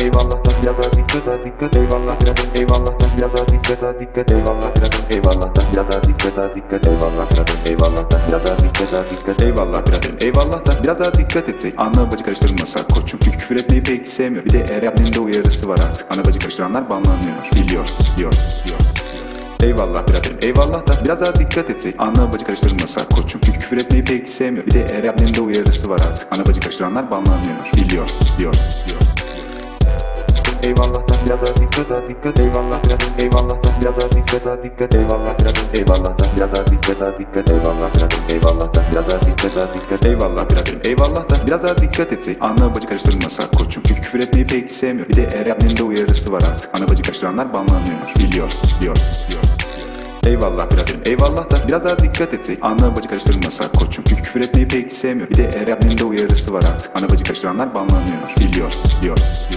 eyvallah da daha dikkat daha dikkat eyvallah birader eyvallah da daha dikkat daha dikkat eyvallah birader eyvallah da daha dikkat daha dikkat eyvallah birader eyvallah da daha dikkat daha dikkat eyvallah birader eyvallah da biraz daha dikkat etsek Anla bacı karıştırmasak koçum çünkü küfür etmeyi pek sevmiyor Bir de eğer yaptığında uyarısı var artık Ana bacı karıştıranlar banlanıyor Biliyoruz diyoruz diyoruz Eyvallah birader eyvallah da biraz daha dikkat etsek Ana bacı karıştırmasak koçum çünkü küfür etmeyi pek sevmiyor Bir de eğer yaptığında uyarısı var artık Ana bacı karıştıranlar banlanıyor Biliyoruz Eyvallah da biraz daha dikkat daha dikkat eyvallah birader eyvallah da biraz daha dikkat daha dikkat eyvallah birader eyvallah da biraz daha dikkat daha dikkat eyvallah birader eyvallah da biraz daha dikkat daha dikkat eyvallah birader eyvallah da biraz daha dikkat etsek. Ana bacı karıştırmasak koçum. Çünkü küfür etmeyi pek sevmiyor. Bir de eğer yaptığında uyarısı var artık. Ana bacı karıştıranlar banlanıyor Biliyoruz diyoruz diyoruz Eyvallah birader eyvallah da biraz daha dikkat etsek. Ana bacı karıştırmasak koçum. Çünkü küfür etmeyi pek sevmiyor. Bir de eğer yaptığında uyarısı var artık. Ana bacı karıştıranlar banlanıyor. Biliyoruz diyoruz